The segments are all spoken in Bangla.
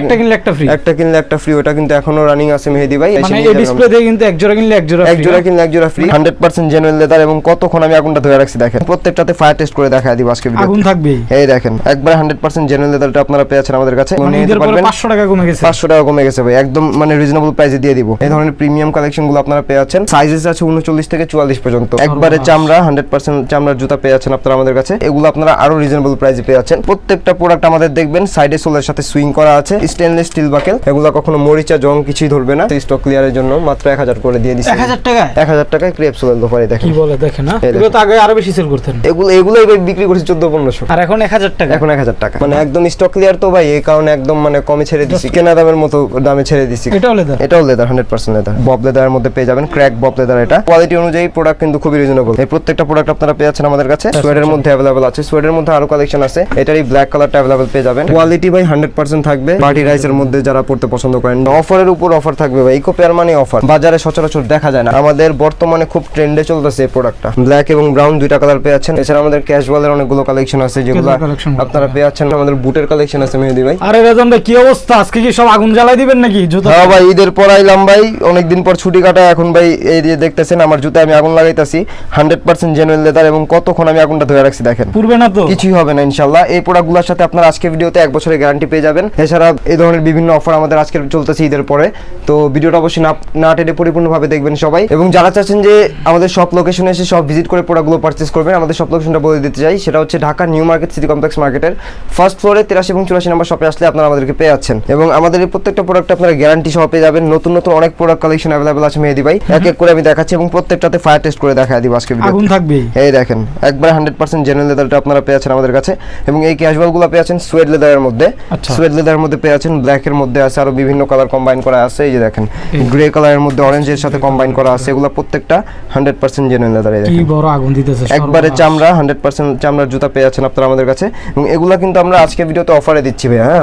একটা কিনলে একটা ফ্রি একটা কিনলে একটা ফ্রি ওটা কিন্তু এখনও রানিং আছে মেহেদি ভাই মানে এই ডিসপ্লে দিয়ে কিন্তু এক জোড়া কিনলে এক জোড়া এক জোড়া কিনলে এক জোড়া free hundred percent genuine leather এবং কতক্ষণ আমি আগুনটা ধরে রাখছি দেখেন। প্রত্যেকটাতে ফায়ার টেস্ট করে দেখা দিব আজকে ভিডিও আগুন থাকবেই। এই দেখেন একবার হান্ড্রেড পার্সেন্ট জেনুইন লেদারটা আপনারা পেয়েছেন আমাদের কাছে। মানে নিয়ে পরে পারবেন। পাঁচশো টাকা কমে গেছে। পাঁচশো টাকা কমে গেছে ভাই একদম মানে রিজনেবল প্রাইসে দিয়ে দিব। এই ধরনের প্রিমিয়াম কালেকশনগুলো আপনারা পেয়ে যাচ্ছেন সাইজেস আছে উনচল্লিশ থেকে চুয়াল্লিশ পর্যন্ত। একবারে চামড়া হান্ড্রেড পার্সেন্ট চামড়ার জুতা পেয়ে যাচ্ছেন আপনারা আমাদের কাছে। এগুলো আপনারা আরও রিজনেবল প্রাইসে পেয়ে যাচ্ছেন প্রত্যেকটা প্রোডাক্ট আমাদের দেখবেন সাইডে সোলের সাথে সুইং করা আছে। স্টেনলেস স্টিল বাকেল এগুলো কখনো মরিচা জং কিছুই ধরবে না। স্টক ক্লিয়ারের জন্য মাত্র এক হাজার করে দিয়ে দিচ্ছি এক হাজার টাকায়? এক হাজার টাকায় ক্রেপ সোলের দোকানে দেখেন। কি বলে না এগুলো তো আগে আরও বেশি সেল করতেন। এগুলো এগুলো বিক্রি করছি চোদ্দ পনেরোশো। আর এখন এক হাজার টাকা? এখন এক হাজার টাকা। মানে একদম স্টক ক্লিয়ার তো ভাই এই কারণে একদম মানে কমে ছেড়ে দিচ্ছি কেনা দামের মতো দামে ছেড়ে এটাও লেদার এটাও লেদার হান্ড্রেড পার্সেন্ট লেদার বব লেদারের মধ্যে পেয়ে যাবেন ক্র্যাক বব লেদার এটা। কোয়ালিটি অনুযায়ী প্রোডাক্ট কিন্তু খুবই রিজনেবল এই প্রত্যেকটা প্রোডাক্ট আপনারা পেয়ে যাচ্ছেন আমাদের কাছে। সোয়েডের মধ্যে অ্যাভেলেবল আছে। সোয়েডের মধ্যে আরও কালেকশন আছে। এটারই ব্ল্যাক কালারটা অ্যাভেলেবল পেয়ে যাবেন। কোয়ালিটি ভাই হান্ড্রেড পার্সেন্ট থাকবে। পার্টি রাইসের মধ্যে যারা পড়তে পছন্দ করেন অফারের উপর অফার থাকবে ভাই ইকো পেয়ার মানে অফার। বাজারে সচরাচর দেখা যায় না। আমাদের বর্তমানে খুব ট্রেন্ডে চলতেছে এই প্রোডাক্টটা ব্ল্যাক এবং ব্রাউন দুইটা কালার পেয়ে যাচ্ছেন। এছাড়া আমাদের ক্যাজুয়ালের অনেকগুলো কালেকশন আছে যেগুলো। আপনারা পেয়ে যাচ্ছেন। আমাদের বুটের কালেকশন আছে মেহেদি ভাই। আরে রেজন ভাই কি অবস্থা? আজকে কি সব আগুন জ্বালাই দিবেন নাকি? জুতা হ্যাঁ ভাই ঈদের পর আইলাম ভাই। অনেকদিন পর ছুটি কাটা এখন ভাই এই যে দেখতেছেন আমার জুতা আমি আগুন লাগাইতাছি। হান্ড্রেড পার্সেন্ট জেনুইন লেদার এবং কতক্ষণ আমি আগুনটা ধরে রাখছি দেখেন। পূর্বে না তো? কিছুই হবে না ইনশাল্লাহ এই প্রোডাক্টগুলোর সাথে আপনার আজকে ভিডিওতে এক বছরের গ্যারান্টি পেয়ে যাবেন। এছাড়া এই ধরনের বিভিন্ন অফার আমাদের আজকে চলতেছে ঈদের পরে। তো ভিডিওটা অবশ্যই না না টেনে পরিপূর্ণভাবে দেখবেন সবাই। এবং যারা চাচ্ছেন যে আমাদের সব লোকেশনে এসে সব ভিজিট করে প্রোডাক্টগুলো পারচেস করবেন আমাদের সব লোকেশনটা বলে দিতে চাই। সেটা হচ্ছে Dhaka new market city complex মার্কেটের ফার্স্ট ফ্লোরে তিরাশি এবং চুরাশি নম্বর শপে আসলে আপনারা আমাদেরকে পেয়ে যাচ্ছেন। এবং আমাদের এই প্রত্যেকটা প্রোডাক্ট আপনারা গ্যারান্টি সহ পেয়ে যাবেন। নতুন নতুন অনেক প্রোডাক্ট কালেকশন অ্যাভেলেবল আছে মেহেদি ভাই। এক এক করে আমি দেখাচ্ছি এবং প্রত্যেকটাতে ফায়ার টেস্ট করে দেখা দিব আজকে আগুন থাকবেই এই দেখেন একবার হান্ড্রেড পার্সেন্ট জেনুইন লেদারটা আপনারা পেয়েছেন আমাদের কাছে। এবং এই ক্যাজুয়ালগুলো পেয়েছেন সুয়েড লেদারের মধ্যে। আচ্ছা। সুয়েড লেদারের মধ্যে পেয়েছেন ব্ল্যাক এর মধ্যে আছে আরও বিভিন্ন কালার কম্বাইন করা আছে এই যে দেখেন গ্রে কালারের মধ্যে অরেঞ্জের সাথে কম্বাইন করা আছে এগুলো প্রত্যেকটা হান্ড্রেড পার্সেন্ট জেনুইন লেদার এই কি দেখেন। বড় আগুন দিতেছে একবারে চামড়া হান্ড্রেড পার্সেন্ট চামড়ার জুতা পেয়েছেন আপনারা আমাদের কাছে। এবং এগুলো কিন্তু আমরা আজকে ভিডিওতে অফারে দিচ্ছি ভাই হ্যাঁ।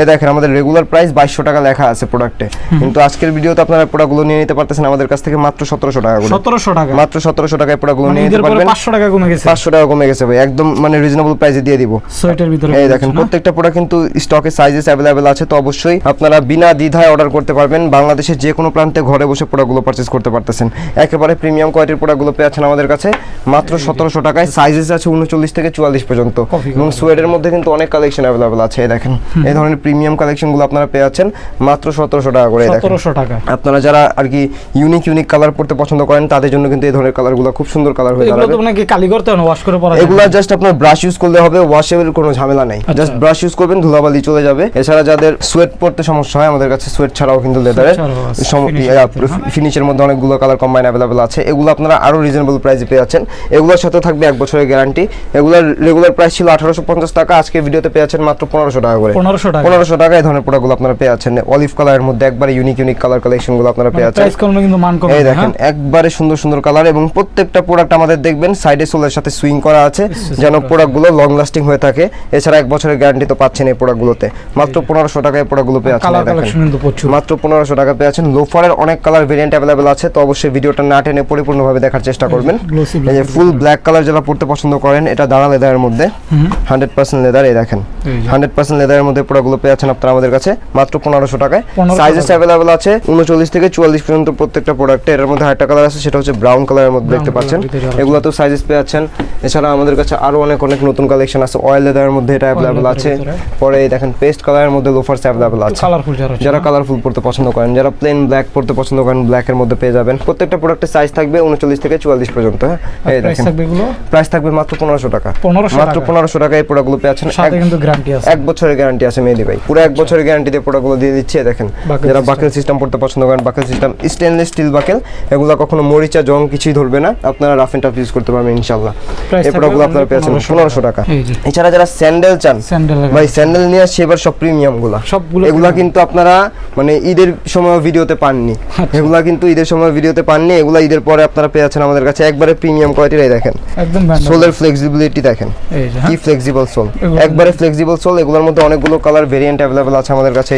এই দেখেন আমাদের রেগুলার প্রাইস বাইশশো টাকা লেখা আছে প্রোডাক্টে কিন্তু আজকের ভিডিওতে আপনারা প্রোডাক্টগুলো নিয়ে নিতে পারতেছেন আমাদের কাছ থেকে মাত্র সতেরোশো টাকা করে। সতেরোশো টাকা। মাত্র সতেরোশো টাকায় প্রোডাক্টগুলো মানে নিয়ে নিতে পারবেন। পাঁচশো টাকা কমে গেছে। পাঁচশো টাকা কমে গেছে ভাই একদম মানে রিজনেবল প্রাইসে দিয়ে দিব। সোয়েটার ভিতরে এই দেখেন প্রত্যেকটা প্রোডাক্ট কিন্তু স্টকে সাইজেস অ্যাভেলেবেল আছে তো অবশ্যই আপনারা বিনা দ্বিধায় অর্ডার করতে পারবেন। বাংলাদেশের যে কোনো প্রান্তে ঘরে বসে প্রোডাক্টগুলো পারচেস করতে পারতেছেন। একেবারে প্রিমিয়াম কোয়ালিটির প্রোডাক্টগুলো পেয়েছেন আমাদের কাছে। মাত্র সতেরোশো টাকায় সাইজেস আছে উনচল্লিশ থেকে চুয়াল্লিশ পর্যন্ত। এবং সোয়েডের মধ্যে কিন্তু অনেক কালেকশন অ্যাভেলেবেল আছে এই দেখেন। এই ধরনের প্রিমিয়াম কালেকশনগুলো আপনারা পেয়ে যাচ্ছেন মাত্র সতেরোশো টাকা করে সতেরোশো টাকা। আপনারা যারা আর কি ইউনিক ইউনিক কালার পড়তে পছন্দ করেন তাদের জন্য কিন্তু এই ধরনের কালারগুলো খুব সুন্দর কালার হয়ে এগুলো দাঁড়াবে। তো নাকি কালি করতে হবে ওয়াশ করে পরা এগুলা জাস্ট আপনার ব্রাশ ইউজ করলে হবে ওয়াশেবল কোনো ঝামেলা নাই। জাস্ট ব্রাশ ইউজ করবেন ধুলাবালি চলে যাবে। এছাড়া যাদের সোয়েট পড়তে সমস্যা হয় আমাদের কাছে সোয়েট ছাড়াও কিন্তু লেদারের? ফিনিশের মধ্যে অনেকগুলো কালার কম্বাইন অ্যাভেলেবল আছে। এগুলো আপনারা আরও রিজনেবল প্রাইসে পেয়ে যাচ্ছেন। এগুলোর সাথে থাকবে এক বছরের গ্যারান্টি এগুলোর রেগুলার প্রাইস ছিল আঠারোশো পঞ্চাশ টাকা আজকে ভিডিওতে পেয়ে যাচ্ছেন মাত্র পনেরোশো টাকা করে। পনেরোশো টাকা। পনেরোশো টাকা এই ধরনের প্রোডাক্টগুলো আপনারা পেয়ে যাচ্ছেন। অলিভ কালারের মধ্যে একবারে ইউনিক ইউনিক কালার কালেকশনগুলো আপনারা পেয়ে যাচ্ছেন। মান কমে এই দেখেন হ্যাঁ? একবারে সুন্দর সুন্দর কালার এবং প্রত্যেকটা প্রোডাক্ট আমাদের দেখবেন সাইডে সোলের সাথে সুইং করা আছে যেন প্রোডাক্টগুলো লং লাস্টিং হয়ে থাকে। এছাড়া এক বছরের গ্যারান্টি তো পাচ্ছেন এই প্রোডাক্টগুলোতে মাত্র পনেরোশো টাকায় প্রোডাক্টগুলো পেয়ে প্রচুর। মাত্র পনেরোশো টাকা পেয়ে যাচ্ছেন। লোফারের অনেক কালার ভেরিয়েন্ট অ্যাভেলেবেল আছে তো অবশ্যই ভিডিওটা না টেনে পরিপূর্ণভাবে দেখার চেষ্টা করবেন। এই যে ফুল ব্ল্যাক কালার যারা পড়তে পছন্দ করেন এটা দাঁড়া লেদারের মধ্যে। হান্ড্রেড পার্সেন্ট লেদার এই দেখেন। হান্ড্রেড পার্সেন্ট লেদারের মধ্যে প্রোডাক্টগুলো পেয়ে যাচ্ছেন আপনারা আমাদের কাছে। মাত্র পনেরোশো টাকায়। সাইজেস অ্যাভেলেবেল আছে উনচল্লিশ থেকে চুয়াল্লিশ পর্যন্ত প্রত্যেকটা প্রোডাক্টে এর মধ্যে আরেকটা কালার আছে সেটা হচ্ছে ব্রাউন কালারের মধ্যে দেখতে পাচ্ছেন। এগুলো তো সাইজেস পেয়ে যাচ্ছেন। এছাড়া আমাদের কাছে আরও অনেক অনেক নতুন কালেকশন আছে। অয়েল লেদারের মধ্যে এটা অ্যাভেলেবেল আছে। পরে এই দেখেন পেস্ট কালারের মধ্যে লোফার্স অ্যাভেলেবেল আছে। কালারফুল যারা যারা কালারফুল পড়তে পছন্দ করেন যারা প্লেন ব্ল্যাক পড়তে পছন্দ করেন ব্ল্যাকের মধ্যে পেয়ে যাবেন। প্রত্যেকটা প্রোডাক্টের সাইজ থাকবে উনচল্লিশ থেকে চুয়াল্লিশ পর্যন্ত হ্যাঁ? এই দেখেন। প্রাইস থাকবে মাত্র পনেরোশো টাকা। 1500 মাত্র। পনেরোশো টাকা এই প্রোডাক্টগুলো পেয়ে সাথে এক- কিন্তু গ্যারান্টি আছে। এক বছরের গ্যারান্টি আছে মেহেদি ভাই। পুরো এক বছরের গ্যারান্টি দিয়ে প্রোডাক্টগুলো দিয়ে দিচ্ছে দেখেন। যারা বাকেল সিস্টেম পড়তে পছন্দ করেন buckle system stainless steel buckle এগুলো কখনো মরিচা জং কিছুই ধরবে না। আপনারা রাফ এন্ড টাফ ইউজ করতে পারবেন ইনশাল্লাহ Price এই প্রোডাক্টগুলো আপনারা পেয়েছেন 1500 পনেরোশো টাকা। এছাড়া যারা স্যান্ডেল চান স্যান্ডেল ভাই স্যান্ডেল নিয়ে আসছে এবার সব প্রিমিয়াম গুলা সবগুলো এগুলা কিন্তু আপনারা মানে ঈদের সময় ভিডিওতে পাননি। আচ্ছা। এগুলা কিন্তু ঈদের সময় ভিডিওতে পাননি এগুলা ঈদের পরে আপনারা পেয়ে যাচ্ছেন আমাদের কাছে। একবারে প্রিমিয়াম কোয়ালিটির দেখেন। একদম সোলের ফ্লেক্সিবিলিটি দেখেন। কি হ্যাঁ ফ্লেক্সিবল সোল একবারে ফ্লেক্সিবল সোল এগুলোর মধ্যে অনেকগুলো কালার ভেরিয়েন্ট অ্যাভেলেবল আছে আমাদের কাছে।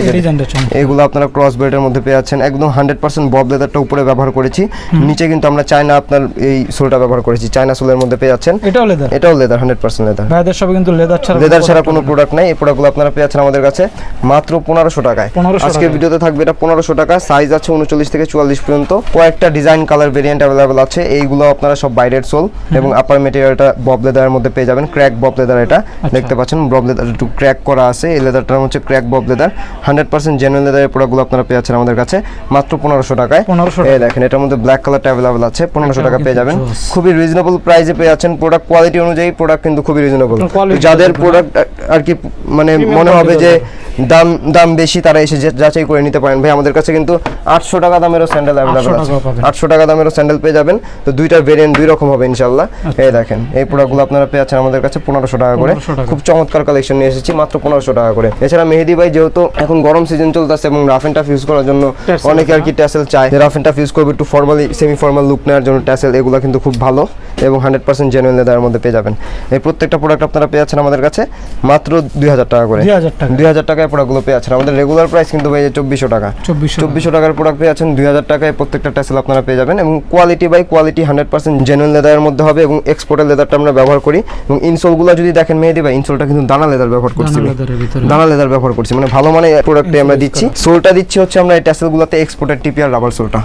এগুলো আপনারা ক্রস বেল্টের মধ্যে পেয়ে যাচ্ছেন একদম হান্ড্রেড পার্সেন্ট বব লেদারটা উপরে ব্যবহার করেছি। নিচে কিন্তু আমরা চায়না আপনার এই সোলটা ব্যবহার করেছি। চায়না সোলের মধ্যে পেয়ে যাচ্ছেন এটাও লেদার এটাও লেদার হান্ড্রেড পার্সেন্ট লেদার ভাইদের সবে কিন্তু লেদার ছাড়া লেদার কোনো ছাড়া কোনো প্রোডাক্ট নাই। এই প্রোডাক্টগুলো আপনারা পেয়ে যাচ্ছেন আমাদের কাছে। মাত্র পনেরোশো টাকায়। 1500 আজকের। ভিডিওতে থাকবে এটা পনেরোশো টাকা সাইজ আছে উনচল্লিশ থেকে চুয়াল্লিশ পর্যন্ত। কয়েকটা ডিজাইন কালার ভেরিয়েন্ট অ্যাভেলেবেল আছে এইগুলো আপনারা সব বাইরের সোল এবং আপার মেটেরিয়ালটা বব লেদারের মধ্যে পেয়ে যাবেন ক্র্যাক বব লেদার এটা। দেখতে পাচ্ছেন বব লেদার একটু ক্র্যাক করা আছে এই লেদারটার হচ্ছে ক্র্যাক বব লেদার হান্ড্রেড পার্সেন্ট জেনুইন লেদারের প্রোডাক্টগুলো আপনারা পেয়ে যাচ্ছেন আমাদের কাছে মাত্র পনেরোশো টাকায়। 1500 এই দেখেন এটার মধ্যে ব্ল্যাক কালারটা অ্যাভেলেবেল আছে পনেরোশো টাকা পেয়ে যাবেন। খুবই রিজনেবল প্রাইসে পেয়ে যাচ্ছেন প্রোডাক্ট কোয়ালিটি অনুযায়ী প্রোডাক্ট কিন্তু খুবই রিজনেবল যাদের প্রোডাক্ট আর কি মানে মনে হবে যে। দাম দাম বেশি তারা এসে যাচাই করে নিতে পারেন। ভাই আমাদের কাছে কিন্তু আটশো টাকা দামেরও স্যান্ডেল অ্যাভেলেবল আছে। আটশো টাকা দামেরও স্যান্ডেল পেয়ে যাবেন। তো দুইটার ভেরিয়েন্ট দুই রকম হবে ইনশাল্লাহ আচ্ছা। এই দেখেন এই প্রোডাক্টগুলো আপনারা পেয়ে আমাদের কাছে পনেরোশো টাকা করে। খুব চমৎকার কালেকশন নিয়ে এসেছি মাত্র পনেরোশো টাকা করে। এছাড়া মেহেদি ভাই যেহেতু এখন গরম সিজন চলতেছে এবং রাফ এন্ড টাফ ইউজ করার জন্য অনেকে আর কি ট্যাসেল চায়। রাফ এন্ড টাফ ইউজ করবে একটু ফর্মালি সেমি ফর্মাল লুক নেওয়ার জন্য ট্যাসেল এগুলো কিন্তু খুব ভালো এবং হান্ড্রেড পার্সেন্ট জেনুইন লেদারের মধ্যে পেয়ে যাবেন। এই প্রত্যেকটা প্রোডাক্ট আপনারা পেয়ে আমাদের কাছে মাত্র দুই হাজার টাকা করে। 2000 টাকা। দুই হাজার টাকায় প্রোডাক্টগুলো পেয়ে যাচ্ছেন আমাদের রেগুলার প্রাইস কিন্তু ভাই চব্বিশশো টাকা। 2400 চব্বিশশো টাকার প্রোডাক্ট পেয়ে যাচ্ছেন দুই হাজার টাকায় প্রত্যেকটা ট্যাসেল আপনারা পেয়ে যাবেন এবং quality by quality hundred percent genuine লেদারের মধ্যে হবে এবং এক্সপোর্টের লেদারটা আমরা ব্যবহার করি। এবং ইনসোলগুলো যদি দেখেন মেহেদি ভাই ইনসোলটা কিন্তু দানা লেদার ব্যবহার করছি দানা লেদার ব্যবহার করছি। মানে ভালো মানে প্রোডাক্টে আমরা দিচ্ছি। সোলটা দিচ্ছি হচ্ছে আমরা এই ট্যাসেলগুলোতে এক্সপোর্টের টিপিআর রাবার সোলটা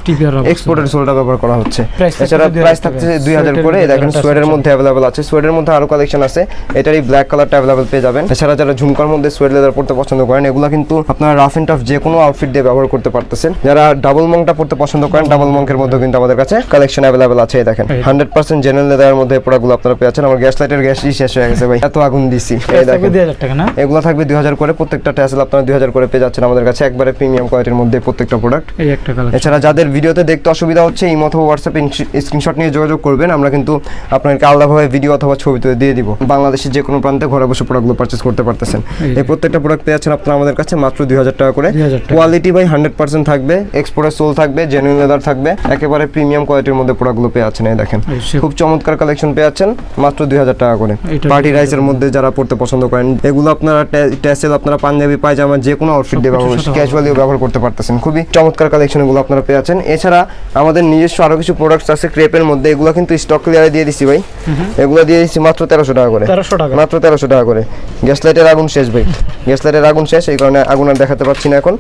এক্সপোর্টের সোলটা ব্যবহার করা হচ্ছে। এছাড়া প্রাইস। থাকছে দুই হাজার করে। দেখেন সোয়েটের মধ্যে অ্যাভেলেবল আছে। সোয়েটের মধ্যে আরও কালেকশন আছে। এটারই ব্ল্যাক কালারটা অ্যাভেলেবল পেয়ে যাবেন। এছাড়া যারা ঝুমকার মধ্যে সোয়েট লেদার পড়তে পছন্দ করেন এগুলো কিন্তু আপনারা রাফ এন্ড টাফ যে কোনো আউটফিট দিয়ে ব্যবহার করতে পারতেছেন। যারা ডাবল মংটা পড়তে পছন্দ করেন ডাবল মঙ্কের মধ্যে কিন্তু আমাদের কাছে কালেকশন অ্যাভেলেবল আছে এই দেখেন। হান্ড্রেড পার্সেন্ট জেনুইন লেদারের মধ্যে প্রোডাক্টগুলো আপনারা পেয়ে যাচ্ছেন। আমার গ্যাস লাইটের গ্যাসই শেষ হয়ে গেছে ভাই। এত আগুন দিছি। এই দেখেন। 2000 টাকা না? এগুলো থাকবে দুই হাজার করে। প্রত্যেকটা ট্যাসেল আপনারা দুই হাজার করে পেয়ে যাচ্ছেন আমাদের কাছে। একবারে প্রিমিয়াম কোয়ালিটির মধ্যে প্রত্যেকটা প্রোডাক্ট এছাড়া যাদের ভিডিওতে দেখতে অসুবিধা হচ্ছে এই অথবা হোয়াটসঅ্যাপে স্ক্রিনশট নিয়ে যোগাযোগ করবেন। আমরা কিন্তু আপনাকে আলাদাভাবে ভিডিও অথবা ছবি তুলে দিয়ে দিব। বাংলাদেশের যে কোনো প্রান্তে ঘরে বসে প্রোডাক্টগুলো পারচেস করতে পারতেছেন। এই এই প্রত্যেকটা প্রোডাক্ট পেয়ে যাচ্ছেন আপনারা আমাদের কাছে মাত্র দুই হাজার টাকা করে। কোয়ালিটি বাই হান্ড্রেড পার্সেন্ট থাকবে এক্সপোর্টের সোল থাকবে জেনুইন লেদার থাকবে একেবারে প্রিমিয়াম কোয়ালিটির মধ্যে প্রোডাক্টগুলো পেয়ে যাচ্ছেন এই দেখেন। খুব চমৎকার কালেকশন পেয়ে যাচ্ছেন মাত্র দুই হাজার টাকা করে। পার্টি 2000 রাইসের মধ্যে যারা পড়তে পছন্দ করেন এগুলো আপনারা ট্যাসেল আপনারা পাঞ্জাবি পায়জামা যে কোনো আউটফিট দিয়ে ব্যবহার ক্যাজুয়ালিও ব্যবহার করতে পারতেছেন। খুবই চমৎকার কালেকশন এগুলো আপনারা পেয়ে আছেন এছাড়া আমাদের নিজস্ব আরও কিছু প্রোডাক্টস আছে ক্রেপের মধ্যে এগুলো কিন্তু স্টক ক্লিয়ারে দিয়ে দিচ্ছি ভাই। এগুলো দিয়ে দিচ্ছি মাত্র তেরোশো টাকা করে। 1300 টাকা। মাত্র তেরোশো টাকা করে। গ্যাস লাইটের আগুন শেষ ভাই। গ্যাস লাইটের আগুন শেষ এই কারণে আগুন আর দেখাতে পাচ্ছি না এখন।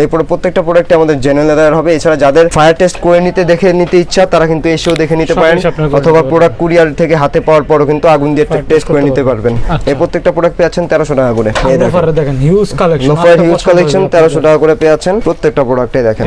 এই পুরো প্রত্যেকটা প্রোডাক্টে আমাদের জেনুইন লেদার হবে। এছাড়া যাদের ফায়ার টেস্ট করে নিতে দেখে নিতে ইচ্ছা তারা কিন্তু এসেও দেখে নিতে পারেন। অথবা প্রোডাক্ট কুরিয়ার থেকে হাতে পাওয়ার পরও কিন্তু আগুন দিয়ে টেস্ট করে নিতে পারবেন। আচ্ছা। এই প্রত্যেকটা প্রোডাক্ট পেয়েছেন তেরোশো টাকা করে। দেখেন। Huge collection loafer huge collection তেরোশো টাকা করে পেয়েছেন। প্রত্যেকটা প্রোডাক্টে দেখেন।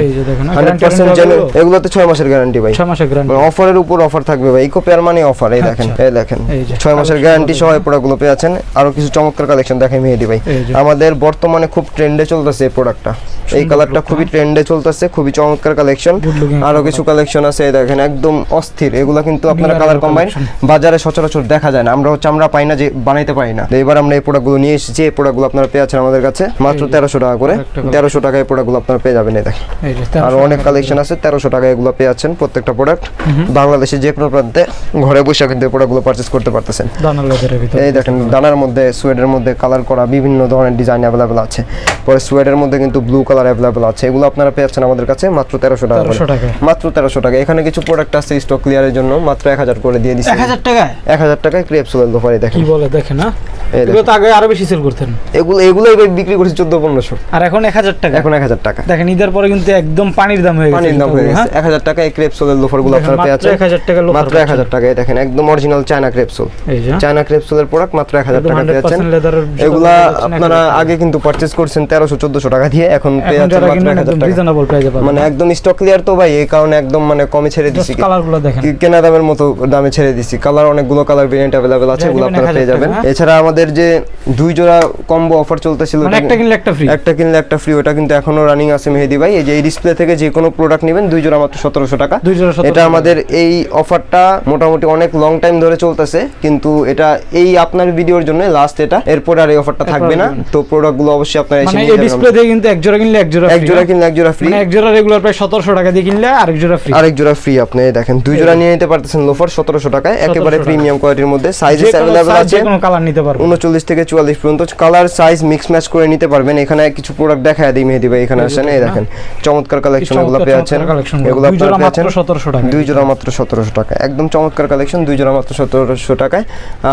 হান্ড্রেড পার্সেন্ট এগুলোতে ছয় মাসের গ্যারান্টি ভাই। 6 মাসের গ্যারান্টি অফারের উপর অফার থাকবে ভাই। ইকো পেয়ার মানে অফার এই দেখেন। এই দেখেন। ছয় মাসের গ্যারান্টি সহ এই প্রোডাক্টগুলো পেয়েছেন। আরও কিছু চমৎকার কালেকশন দেখে মেহেদি ভাই। আমাদের বর্তমানে খুব ট্রেন্ডে চলতেছে এই প্রোডাক্টটা এই কালারটা খুবই ট্রেন্ডে চলতেছে খুবই চমৎকার কালেকশন আরও কিছু কালেকশন আছে দেখেন একদম অস্থির। এগুলো কিন্তু আপনারা কালার কম্বাইন বাজারে সচরাচর দেখা যায় না। আমরা হচ্ছে আমরা পাই না যে বানাইতে পারি না। এবার আমরা এই প্রোডাক্টগুলো নিয়ে এসেছি। এই প্রোডাক্টগুলো আপনারা পেয়ে যাচ্ছেন আমাদের কাছে। মাত্র তেরোশো টাকা করে। তেরোশো টাকায় এই প্রোডাক্টগুলো আপনারা পেয়ে যাবেন এই দেখেন। আরও অনেক কালেকশন আছে তেরোশো টাকায় এগুলো পেয়ে যাচ্ছেন প্রত্যেকটা প্রোডাক্ট বাংলাদেশে যে কোনো প্রান্তে ঘরে বসে কিন্তু এই প্রোডাক্টগুলো পারচেস করতে পারতেছেন। এই দেখেন দানার মধ্যে সোয়েডের মধ্যে কালার করা বিভিন্ন ধরনের ডিজাইন অ্যাভেলেবেল আছে। পরে সোয়েডের মধ্যে কিন্তু ব্লু কালার অ্যাভেলেবেল আছে। এগুলো আপনারা পেয়ে যাচ্ছেন আমাদের কাছে মাত্র তেরোশো টাকা করে। 1300 টাকা মাত্র তেরোশো টাকা এখানে কিছু প্রোডাক্ট আছে স্টক ক্লিয়ারের জন্য মাত্র এক হাজার করে দিয়ে দিচ্ছি 1000 টাকায়? এক হাজার টাকায় ক্রেপ সোলের দোফারে দেখেন। কি বলে দেখেন না এগুলো তো আগে আরও বেশি সেল করতেন। এগুলো এগুলো এবার বিক্রি করছি চোদ্দ পনেরোশো। আর এখন 1000 টাকা। এখন এক হাজার টাকা। দেখেন ঈদের পরে কিন্তু একদম পানির দাম হয়ে গেছে পানির দাম হয়ে হ্যাঁ? গেছে। এক হাজার টাকা এই পেয়ে মাত্র যাচ্ছেন 1000 টাকা মাত্র এক হাজার টাকায়। দেখেন একদম original China crepe sole China ক্রেপসোলের product মাত্র এক হাজার টাকা 100% পেয়েছেন। leather এর ভিতরে এগুলা আপনারা আগে কিন্তু পারচেস করছেন তেরোশো চোদ্দশো টাকা দিয়ে এখন রিজনেবল প্রাইসে মানে একদম স্টক ক্লিয়ার তো ভাই এই কারণে একদম মানে কমে ছেড়ে দিছি। কালারগুলো দেখেন। কেনা দামের মতো দামে ছেড়ে দিছি। কালার অনেকগুলো কালার ভেরিয়েন্ট অ্যাভেলেবেল আছে এগুলো আপনারা পেয়ে যাবেন। হ্যাঁ? এছাড়া আমাদের যে দুই জোড়া কম্বো অফার চলতেছিল মানে একটা কিনলে একটা ফ্রি একটা কিনলে একটা ফ্রি ওটা কিন্তু এখনও রানিং আছে মেহেদি ভাই। এই যে এই ডিসপ্লে থেকে যে কোনো প্রোডাক্ট নেবেন দুই জোড়া মাত্র সতেরোশো টাকা। দুই জোড়া 1700 এটা আমাদের এই অফারটা মোটামুটি অনেক লং টাইম ধরে চলতেছে কিন্তু এটা এই আপনার ভিডিওর জন্য লাস্ট এটা। এরপর আর এই অফারটা থাকবে না। তো প্রোডাক্টগুলো অবশ্যই আপনারা এসে মানে এই ডিসপ্লে থেকে কিন্তু এক জোড়া কিনলে এক জোড়া ফ্রি এক জোড়া? কিনলে এক জোড়া ফ্রি মানে এক জোড়া রেগুলার প্রায় সতেরোশো টাকা দিয়ে কিনলে আরেক জোড়া ফ্রি আরেক জোড়া ফ্রি আপনি দেখেন দুই জোড়া নিয়ে নিতে পারতেছেন লোফার সতেরোশো টাকায়। একেবারে প্রিমিয়াম কোয়ালিটির মধ্যে। সাইজ যে কোনো অ্যাভেলেবেল size, আছে। কোনো কালার নিতে পারব উনচল্লিশ থেকে চুয়াল্লিশ পর্যন্ত কালার সাইজ মিক্স ম্যাচ করে নিতে পারবেন। এখানে কিছু প্রোডাক্ট দেখায় দিই মেহেদি ভাই এখানে আসেন এই দেখেন, চমৎকার কালেকশন এগুলো পেয়ে আছেন। এগুলো দুই জোড়া মাত্র 1700 টাকা। দুই জোড়া মাত্র সতেরোশো টাকা একদম চমৎকার কালেকশন দুই জোড়া মাত্র সতেরোশো টাকায়।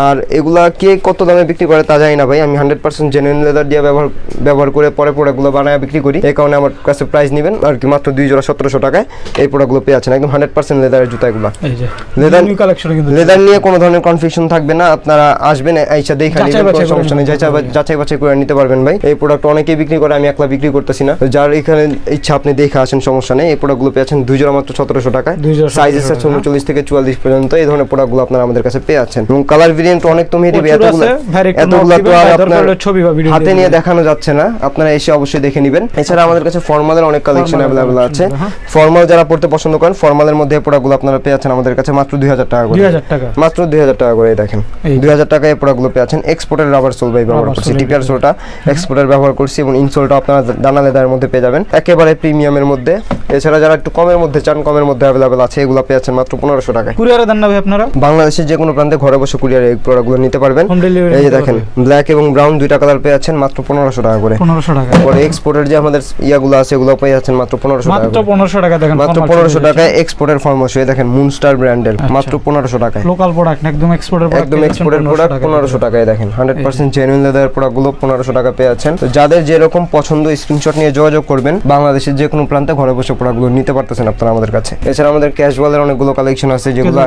আর এগুলা কে কত দামে বিক্রি করে তা জানি না ভাই। আমি হান্ড্রেড পার্সেন্ট জেনুইন লেদার দিয়ে ব্যবহার ব্যবহার ব্যবহার করে পরে প্রোডাক্টগুলো বানায় বিক্রি করি। এই কারণে আমার কাছে প্রাইস নেবেন আর কি মাত্র দুই জোড়া সতেরোশো টাকায় এই প্রোডাক্টগুলো পেয়ে আছেন একদম হান্ড্রেড পার্সেন্ট লেদারের জুতা এগুলো। এই যে Leather- নিউ কালেকশন কিন্তু লেদার নিয়ে কোনো ধরনের কনফিউশন থাকবে না আপনারা আসবেন আইসা দেখে নেবেন সমস্যা নেই। যাচাই বাছাই করে নিতে পারবেন ভাই। এই প্রোডাক্ট অনেকেই বিক্রি করে আমি একলা বিক্রি করতেছি না। যার এখানে ইচ্ছা আপনি দেখে আসেন সমস্যা নেই। এই প্রোডাক্টগুলো পেয়েছেন দুই জোড়া মাত্র সতেরোশো টাকায়। সাইজ 1700 আছে। উনচল্লিশ থেকে চুয়াল্লিশ পর্যন্ত। এই ধরনের প্রোডাক্টগুলো আপনারা আমাদের কাছে পেয়ে আছেন এবং কালার ভেরিয়েন্ট অনেক তুমি এতগুলো এতগুলো তো আর আপনার ছবি বা video হাতে নিয়ে দিবেন। দেখানো যাচ্ছে না। আপনারা এসে অবশ্যই দেখে নেবেন। এছাড়া আমাদের কাছে ফর্মালের অনেক কালেকশন অ্যাভেলেবেল আছে। হ্যাঁ। ফর্মাল যারা পড়তে পছন্দ করেন ফর্মালের মধ্যে প্রোডাক্টগুলো আপনারা পেয়ে আছেন আমাদের কাছে মাত্র দুই হাজার টাকা করে। টাকা। মাত্র দুই হাজার টাকা করে দেখেন। দুই হাজার টাকায় এই প্রোডাক্টগুলো পেয়েছেন এক্সপোর্টের রাবার সোল ভাই ব্যবহার করছি। টিপিআর সোলটা এক্সপোর্টের ব্যবহার করছি এবং ইনসোলটা আপনারা দানা লেদারের মধ্যে পেয়ে যাবেন। একেবারে প্রিমিয়ামের মধ্যে। এছাড়া যারা একটু কমের মধ্যে চান কমের মধ্যে অ্যাভেলেবেল আছে এগুলো পেয়েছেন মাত্র পনেরোশো টাকায়। কুরিয়ারে দেন না ভাই আপনারা? বাংলাদেশের যে কোনো প্রান্তে ঘরে বসে কুরিয়ার এই প্রোডাক্টগুলো নিতে পারবেন। এই যে দেখেন ব্ল্যাক এবং ব্রাউন দুইটা কালার পেয়ে যাচ্ছেন মাত্র পনেরোশো টাকা করে। পনেরোশো টাকা। পরে এক্সপোর্টের যে আমাদের ইয়াগুলো আছে এগুলো পেয়ে যাচ্ছেন মাত্র পনেরোশো টাকা মাত্র পনেরোশো টাকা দেখেন মাত্র পনেরোশো টাকায় এক্সপোর্টের হয়ে দেখেন মুনস্টার ব্র্যান্ডের আচ্ছা। মাত্র পনেরোশো টাকায়। লোকাল প্রোডাক্ট একদম এক্সপোর্টের একদম এক্সপোর্টের প্রোডাক্ট পনেরোশো টাকায়। দেখেন। হান্ড্রেড পার্সেন্ট জেনুইন লেদার প্রোডাক্টগুলো পনেরোশো টাকা পেয়ে আছেন তো যাদের যেরকম পছন্দ স্ক্রিনশট নিয়ে যোগাযোগ করবেন। বাংলাদেশের যে কোনো প্রান্তে ঘরে বসে প্রোডাক্টগুলো নিতে পারতেছেন আপনারা আমাদের কাছে। এছাড়া আমাদের ক্যাশুয়ালের অনেকগুলো কালেকশন আছে যেগুলো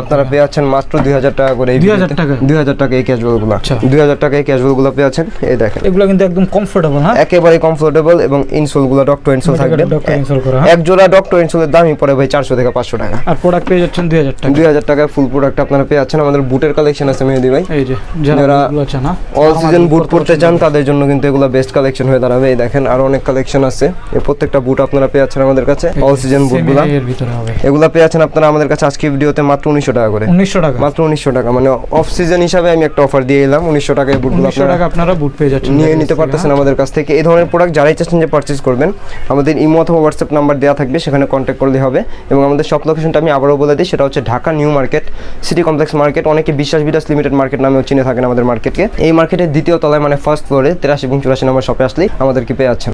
আপনারা পেয়ে যাচ্ছেন মাত্র দুই হাজার টাকা করে 2000 টাকা? দুই হাজার টাকা এই ক্যাজুয়ালগুলো আচ্ছা। দুই হাজার টাকা এই ক্যাজুয়ালগুলো পেয়ে আছেন এই দেখেন। এগুলো কিন্তু একদম কমফোর্টেবল হ্যাঁ? একেবারে কমফোর্টেবল এবং ইনসোলগুলো ডক্টর ইনসোল থাকবে। ডক্টর ইনস্টল করা হ্যাঁ? এক জোড়া ডক্টর ইনসোলের দামই পড়ে ভাই চারশো থেকে পাঁচশো টাকা। আর প্রোডাক্ট পেয়ে যাচ্ছেন দুই হাজার টাকা। দুই হাজার টাকায় ফুল প্রোডাক্ট আপনারা পেয়ে যাচ্ছেন। আমাদের বুটের কালেকশন আছে মেহেদি ভাই। এই যে যারা আছে না অল সিজন বুট পড়তে চান তাদের জন্য কিন্তু এগুলো বেস্ট কালেকশন হয়ে দাঁড়াবে। এই দেখেন আরও অনেক কালেকশন আছে। এই প্রত্যেকটা বুট আপনারা পেয়ে যাচ্ছেন আমাদের কাছে। অল সিজন semi বুটগুলো high এর ভিতরে হবে। এগুলা পেয়ে যাচ্ছেন আপনারা আমাদের কাছে। আজকে ভিডিওতে মাত্র উনিশশো টাকা করে। উনিশশো টাকা। মাত্র উনিশশো টাকা। মানে অফ সিজন হিসাবে আমি একটা অফার দিয়ে এলাম। উনিশশো টাকায় বুটগুলো আপনারা টাকা আপনারা বুট পেয়ে যাচ্ছেন। নিয়ে নিতে পারতেছেন? আমাদের কাছ থেকে। এই ধরনের প্রোডাক্ট যারাই চাচ্ছেন যে পারচেজ করবেন আমাদের ইমো অথবা হোয়াটসঅ্যাপ নাম্বার দেওয়া থাকবে সেখানে কন্ট্যাক্ট করলে হবে। এবং আমাদের শপ লোকেশনটা আমি আবারও বলে দিই সেটা হচ্ছে Dhaka new market city complex market অনেকে বিশ্বাস বিদাস লিমিটেড মার্কেট নামেও চিনে থাকেন আমাদের মার্কেটকে এই মার্কেটের দ্বিতীয় তলায় মানে ফার্স্ট ফ্লোরে তেরাশি এবং চুরাশি নম্বর শপে আসলেই আমাদেরকে পেয়ে যাচ্ছেন।